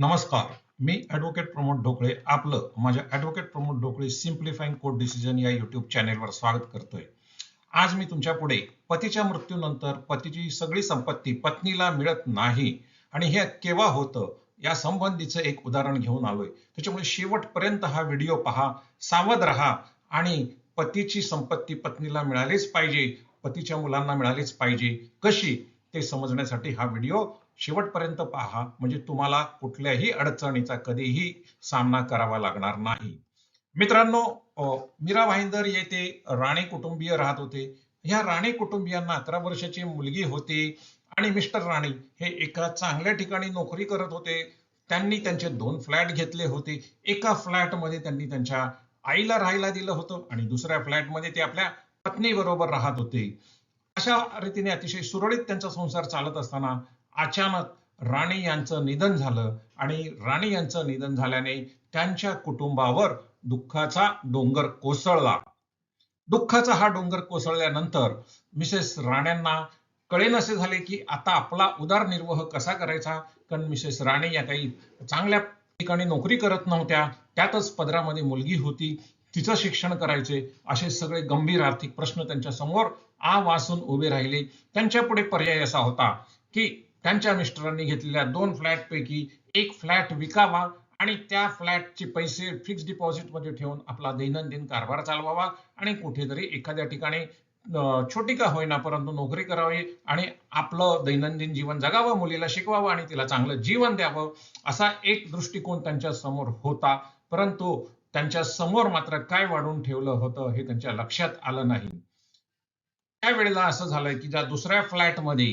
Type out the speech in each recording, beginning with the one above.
नमस्कार मी ॲडव्होकेट प्रमोद ढोकळे आपलं माझ्या advocate Pramod Dhokale simplifying court decision या युट्यूब चॅनेलवर स्वागत करतोय. आज मी तुमच्यापुढे पतीच्या मृत्यूनंतर पतीची सगळी संपत्ती पत्नीला मिळत नाही आणि हे केव्हा होतं या संबंधीचं एक उदाहरण घेऊन आलोय. त्याच्यामुळे शेवटपर्यंत हा व्हिडिओ पहा सावध राहा आणि पतीची संपत्ती पत्नीला मिळालीच पाहिजे पतीच्या मुलांना मिळालीच पाहिजे कशी ते समजण्यासाठी हा व्हिडिओ शेवटपर्यंत पहा म्हणजे तुम्हाला कुठल्याही अडचणीचा कधीही सामना करावा लागणार नाही. मित्रांनो मीरा भाईंदर येथे राणे कुटुंबीय राहत होते. ह्या राणे कुटुंबियांना अकरा वर्षाची मुलगी होती आणि मिस्टर राणे हे एका चांगल्या ठिकाणी नोकरी करत होते. त्यांनी त्यांचे दोन फ्लॅट घेतले होते. एका फ्लॅटमध्ये त्यांनी त्यांच्या आईला राहायला दिलं होतं आणि दुसऱ्या फ्लॅटमध्ये ते आपल्या पत्नी बरोबर राहत होते. अशा रीतीने अतिशय सुरळीत त्यांचा संसार चालत असताना अचानक राणे यांचं निधन झालं आणि राणे यांचं निधन झाल्याने त्यांच्या कुटुंबावर दुःखाचा डोंगर कोसळला. दुःखाचा हा डोंगर कोसळल्यानंतर मिसेस राण्यांना कळेनसे झाले की आता आपला उदारनिर्वाह कसा करायचा? कारण मिसेस राणे या काही चांगल्या ठिकाणी नोकरी करत नव्हत्या. त्यातच पदरामध्ये मुलगी होती. तिचं शिक्षण करायचे असे सगळे गंभीर आर्थिक प्रश्न त्यांच्यासमोर आ वासून उभे राहिले. त्यांच्या पुढे पर्याय असा होता की त्यांच्या मिस्टरांनी घेतलेल्या दोन फ्लॅट पैकी एक फ्लॅट विकावा आणि त्या फ्लॅटचे पैसे फिक्स डिपॉझिटमध्ये ठेवून आपला दैनंदिन कारभार चालवावा आणि कुठेतरी एखाद्या ठिकाणी छोटी का होईना परंतु नोकरी करावी आणि आपलं दैनंदिन जीवन जगावं मुलीला शिकवावं आणि तिला चांगलं जीवन द्यावं असा एक दृष्टिकोन त्यांच्यासमोर होता. परंतु त्यांच्यासमोर मात्र काय वाढून ठेवलं होतं हे त्यांच्या लक्षात आलं नाही. त्यावेळेला असं झालंय की ज्या दुसऱ्या फ्लॅटमध्ये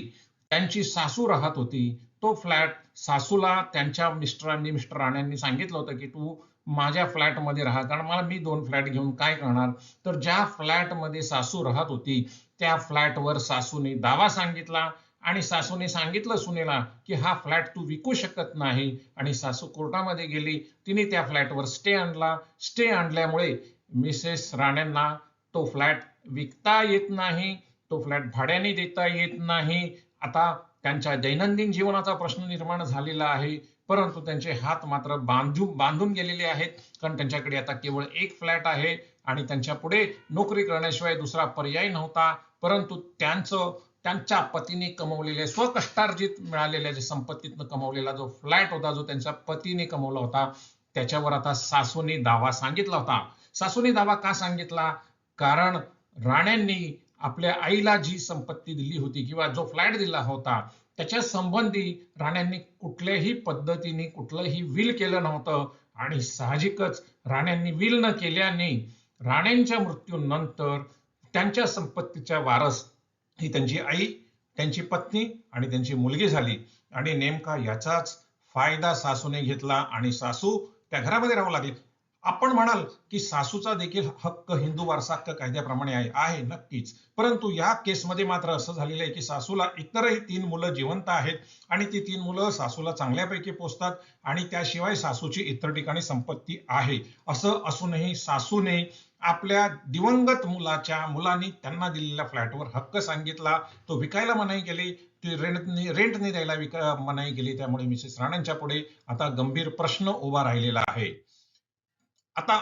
त्यांची सासू राहत होती. तो फ्लॅट सासूला त्यांच्या मिस्टरांनी मिस्टर राण्यांनी सांगितलं होतं की तू माझ्या फ्लॅटमध्ये राहा कारण मला मी दोन फ्लॅट घेऊन काय करणार? तर ज्या फ्लॅटमध्ये सासू राहत होती त्या फ्लॅटवर सासूने दावा सांगितला आणि सासूने सांगितलं सुनेला की हा फ्लॅट तू विकू शकत नाही. आणि सासू कोर्टामध्ये गेली. तिने त्या फ्लॅटवर स्टे आणला. स्टे आणल्यामुळे मिसेस राण्यांना तो फ्लॅट विकता येत नाही तो फ्लॅट भाड्याने देता येत नाही आता त्यांच्या दैनंदिन जीवनाचा प्रश्न निर्माण झालेला आहे. परंतु त्यांचे हात मात्र बांधून बांधून गेलेले आहेत. कारण त्यांच्याकडे आता केवळ एक फ्लॅट आहे आणि त्यांच्या पुढे नोकरी करण्याशिवाय दुसरा पर्याय नव्हता. परंतु त्यांचं त्यांच्या पतीने कमवलेले स्वकष्टार्जित मिळालेल्या जे संपत्तीतनं कमवलेला जो फ्लॅट होता जो त्यांच्या पतीने कमवला होता त्याच्यावर आता सासूने दावा सांगितला होता. सासूने दावा का सांगितला? कारण राण्यांनी आपल्या आईला जी संपत्ती दिली होती किंवा जो फ्लॅट दिला होता त्याच्या संबंधी राण्यांनी कुठल्याही पद्धतीने कुठलंही विल केलं नव्हतं. आणि साहजिकच राण्यांनी विल न केल्याने राण्यांच्या मृत्यूनंतर त्यांच्या संपत्तीच्या वारस ही त्यांची आई त्यांची पत्नी आणि त्यांची मुलगी झाली. आणि नेमका याचाच फायदा सासूने घेतला आणि सासू त्या घरामध्ये राहू लागली. आपण म्हणाल की सासूचा देखील हक्क हिंदू वारसा हक्क कायद्याप्रमाणे आहे आहे नक्कीच. परंतु या केसमध्ये मात्र असं झालेलं आहे की सासूला इतरही तीन मुलं जिवंत आहेत आणि ती तीन मुलं सासूला चांगल्यापैकी पोचतात आणि त्याशिवाय सासूची इतर ठिकाणी संपत्ती आहे. असं असूनही सासूने आपल्या दिवंगत मुलाच्या मुलांनी त्यांना दिलेल्या फ्लॅटवर हक्क सांगितला. तो विकायला मनाई केली. ती रेंटने रेंटने द्यायला विका मनाई केली. त्यामुळे मिसेस राणांच्या पुढे आता गंभीर प्रश्न उभा राहिलेला आहे. आता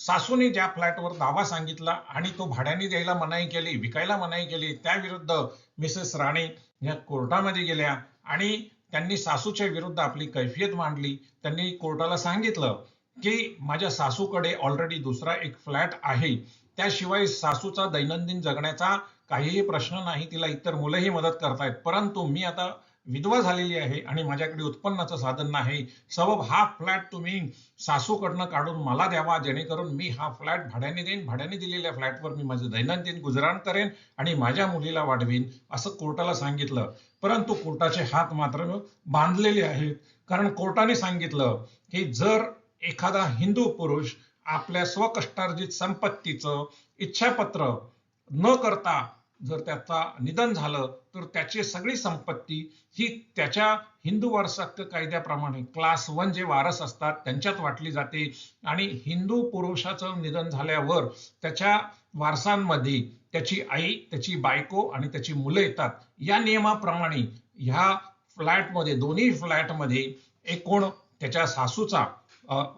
सासूने ज्या फ्लॅटवर दावा सांगितला आणि तो भाड्याने द्यायला मनाई केली विकायला मनाई केली त्या विरुद्ध मिसेस राणे या कोर्टामध्ये गेल्या आणि त्यांनी सासूच्या विरुद्ध आपली कैफियत मांडली. त्यांनी कोर्टाला सांगितलं की माझ्या सासूकडे ऑलरेडी दुसरा एक फ्लॅट आहे. त्याशिवाय सासूचा दैनंदिन जगण्याचा काहीही प्रश्न नाही तिला इतर मुलंही मदत करतायत. परंतु मी आता विधवा झालेली आहे आणि माझ्याकडे उत्पन्नाचं साधन नाही सबब हा फ्लॅट तुम्ही सासूकडनं काढून मला द्यावा जेणेकरून मी हा फ्लॅट भाड्याने देईन भाड्याने दिलेल्या फ्लॅटवर मी माझं दैनंदिन गुजराण करेन आणि माझ्या मुलीला वाढवीन असं कोर्टाला सांगितलं. परंतु कोर्टाचे हात मात्र बांधलेले आहेत. कारण कोर्टाने सांगितलं की जर एखादा हिंदू पुरुष आपल्या स्वकष्टार्जित संपत्तीचं इच्छापत्र न करता जर त्याचा निधन झालं तर त्याची सगळी संपत्ती ही त्याच्या हिंदू वारसा कायद्याप्रमाणे क्लास वन जे वारस असतात त्यांच्यात वाटली जाते. आणि हिंदू पुरुषाचं निधन झाल्यावर त्याच्या वारसांमध्ये त्याची आई त्याची बायको आणि त्याची मुलं येतात. या नियमाप्रमाणे ह्या फ्लॅटमध्ये दोन्ही फ्लॅटमध्ये एकूण त्याच्या सासूचा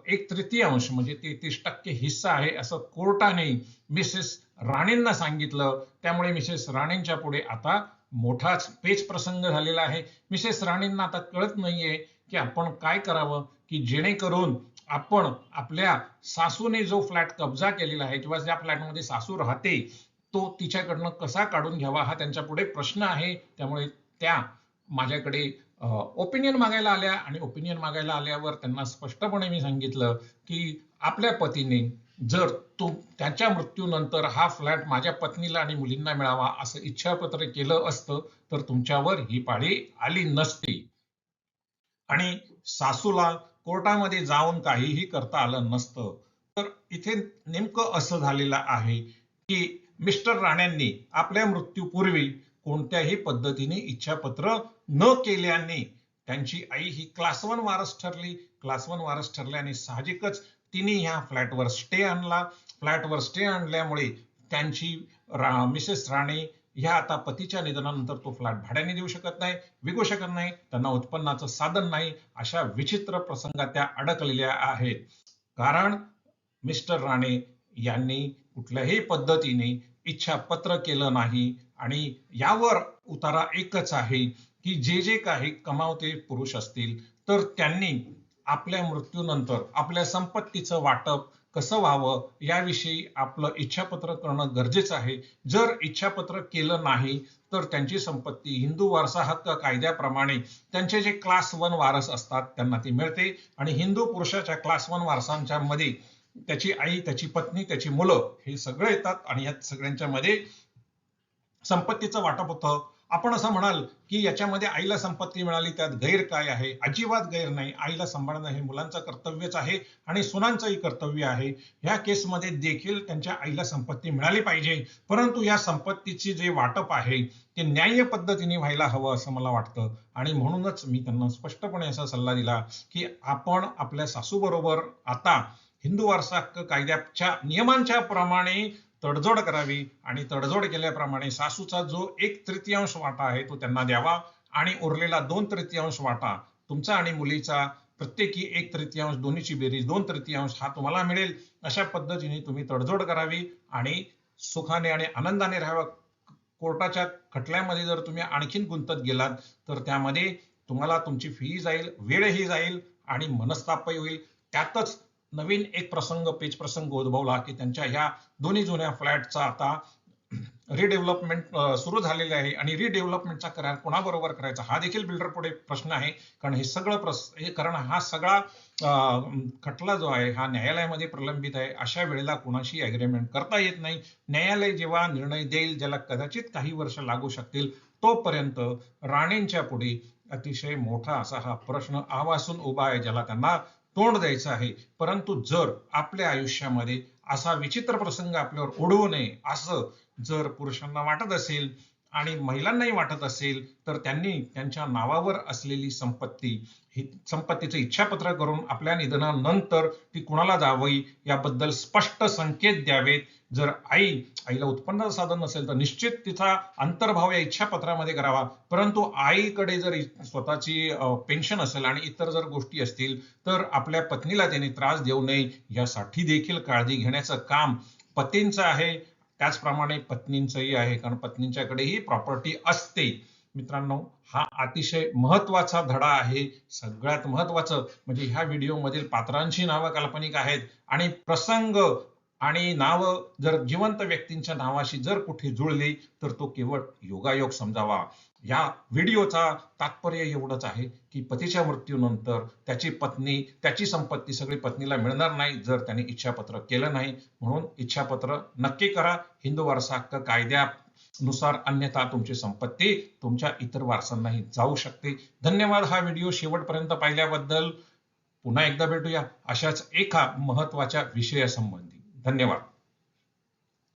एक तृतीयांश म्हणजे तेहतीस टक्के हिस्सा आहे असं कोर्टाने मिसेस राणेंना सांगितलं. त्यामुळे मिसेस राणेंच्या पुढे आता मोठाच पेच प्रसंग झालेला आहे. मिसेस राणेंना आता कळत नाहीये की आपण काय करावं की जेणेकरून आपण आपल्या सासूने जो फ्लॅट कब्जा केलेला आहे किंवा ज्या फ्लॅटमध्ये सासू राहते तो तिच्याकडनं कसा काढून घ्यावा हा त्यांच्या पुढे प्रश्न आहे. त्यामुळे त्या माझ्याकडे ओपिनियन मागायला आल्या आणि ओपिनियन मागायला आल्यावर त्यांना स्पष्टपणे मी सांगितलं की आपल्या पतीने जर तो त्याच्या मृत्यूनंतर हा फ्लॅट माझ्या पत्नीला आणि मुलींना मिळावा असं इच्छापत्र केलं असतं तर तुमच्यावर ही पाळी आली नसती. आणि सासूला कोर्टामध्ये जाऊन काहीही करता आलं नसतं. तर इथे नेमकं असं झालेलं आहे की मिस्टर राण्यांनी आपल्या मृत्यूपूर्वी कोणत्याही पद्धतीने इच्छापत्र न केल्याने त्यांची आई ही क्लास वन वारस ठरली. क्लास वन वारस ठरल्याने साहजिकच तिने ह्या फ्लॅटवर स्टे आणला. फ्लॅटवर स्टे आणल्यामुळे त्यांची रा, मिसेस राणे ह्या आता पतीच्या निधनानंतर तो फ्लॅट भाड्याने देऊ शकत नाही विकू शकत नाही त्यांना उत्पन्नाचं साधन नाही अशा विचित्र प्रसंगात त्या अडकलेल्या आहेत. कारण मिस्टर राणे यांनी कुठल्याही पद्धतीने इच्छा पत्र केलं नाही आणि यावर उतारा एकच आहे की जे जे काही कमावते पुरुष असतील तर त्यांनी आपल्या मृत्यूनंतर आपल्या संपत्तीचं वाटप कसं व्हावं याविषयी आपलं इच्छापत्र करणं गरजेचं आहे. जर इच्छापत्र केलं नाही तर त्यांची संपत्ती हिंदू वारसा हक्क कायद्याप्रमाणे त्यांचे जे क्लास वन वारस असतात त्यांना ती मिळते. आणि हिंदू पुरुषाच्या क्लास वन वारसांच्या मध्ये त्याची आई त्याची पत्नी त्याची मुलं हे सगळे येतात. आणि या सगळ्यांच्या मध्ये संपत्तीचं वाटप होतं. आपण असं म्हणाल की याच्यामध्ये आईला संपत्ती मिळाली त्यात गैर काय आहे? अजिबात गैर नाही. आईला सांभाळणं हे मुलांचं कर्तव्यच आहे आणि सुनांचंही कर्तव्य आहे. ह्या केसमध्ये देखील त्यांच्या आईला संपत्ती मिळाली पाहिजे. परंतु या संपत्तीची जे वाटप आहे ते न्याय्य पद्धतीने व्हायला हवं असं मला वाटतं. आणि म्हणूनच मी त्यांना स्पष्टपणे असा सल्ला दिला की आपण आपल्या सासूबरोबर आता हिंदू वारसा कायद्याच्या नियमांच्या प्रमाणे तडजोड करावी आणि तडजोड केल्याप्रमाणे सासूचा जो एक तृतीयांश वाटा आहे तो त्यांना द्यावा आणि उरलेला दोन तृतीयांश वाटा तुमचा आणि मुलीचा प्रत्येकी एक तृतीयांश दोन्हीची बेरीज दोन तृतीयांश हा तुम्हाला मिळेल. अशा पद्धतीने तुम्ही तडजोड करावी आणि सुखाने आणि आनंदाने राहावं. कोर्टाच्या खटल्यामध्ये जर तुम्ही आणखीन गुंतत गेलात तर त्यामध्ये तुम्हाला तुमची फी जाईल वेळही जाईल आणि मनस्तापही होईल. त्यातच नवीन एक प्रसंग पेच प्रसंग उद्भवला की त्यांच्या ह्या दोन्ही जुन्या फ्लॅटचा आता रिडेव्हलपमेंट सुरू झालेले आहे आणि रिडेव्हलपमेंटचा करार कोणाबरोबर करायचा हा देखील बिल्डर पुढे प्रश्न आहे. कारण हे सगळं प्रस हे कारण हा सगळा खटला जो आहे हा न्यायालयामध्ये प्रलंबित आहे. अशा वेळेला कोणाशी अग्रीमेंट करता येत नाही. न्यायालय जेव्हा निर्णय देईल ज्याला कदाचित काही वर्ष लागू शकतील तोपर्यंत राणेंच्या पुढे अतिशय मोठा असा हा प्रश्न आवासून उभा आहे ज्याला त्यांना तोंड द्यायचं आहे. परंतु जर आपल्या आयुष्यामध्ये असा विचित्र प्रसंग आपल्यावर ओढवू नये असं जर पुरुषांना वाटत असेल आणि महिलांनाही वाटत असेल तर त्यांनी त्यांच्या नावावर असलेली संपत्ती ही संपत्तीचं इच्छापत्र करून आपल्या निधनानंतर ती कुणाला जावी याबद्दल स्पष्ट संकेत द्यावेत. जर आई आईला उत्पन्नाचं साधन नसेल तर निश्चित तिचा अंतर्भाव या इच्छापत्रामध्ये करावा. परंतु आईकडे जर स्वतःची पेन्शन असेल आणि इतर जर गोष्टी असतील तर आपल्या पत्नीला त्याने त्रास देऊ नये यासाठी देखील काळजी घेण्याचं काम पतींचं आहे. त्याचप्रमाणे पत्नींचंही आहे कारण पत्नींच्याकडेही प्रॉपर्टी असते. मित्रांनो हा अतिशय महत्त्वाचा धडा आहे. सगळ्यात महत्वाचं म्हणजे ह्या व्हिडिओमधील पात्रांची नावं काल्पनिक आहेत आणि प्रसंग आणि नाव जर जिवंत व्यक्तींच्या नावाशी जर कुठे जुळली तर तो केवळ योगायोग समजावा. या व्हिडिओचा तात्पर्य एवढंच आहे की पतीच्या मृत्यूनंतर त्याची पत्नी त्याची संपत्ती सगळी पत्नीला मिळणार नाही जर त्याने इच्छापत्र केलं नाही. म्हणून इच्छापत्र नक्की करा. हिंदू वारसा हक्क कायद्यानुसार अन्यथा तुमची संपत्ती तुमच्या इतर वारसांनाही जाऊ शकते. धन्यवाद हा व्हिडिओ शेवटपर्यंत पाहिल्याबद्दल. पुन्हा एकदा भेटूया अशाच एका महत्त्वाच्या विषयासंबंधी. धन्यवाद.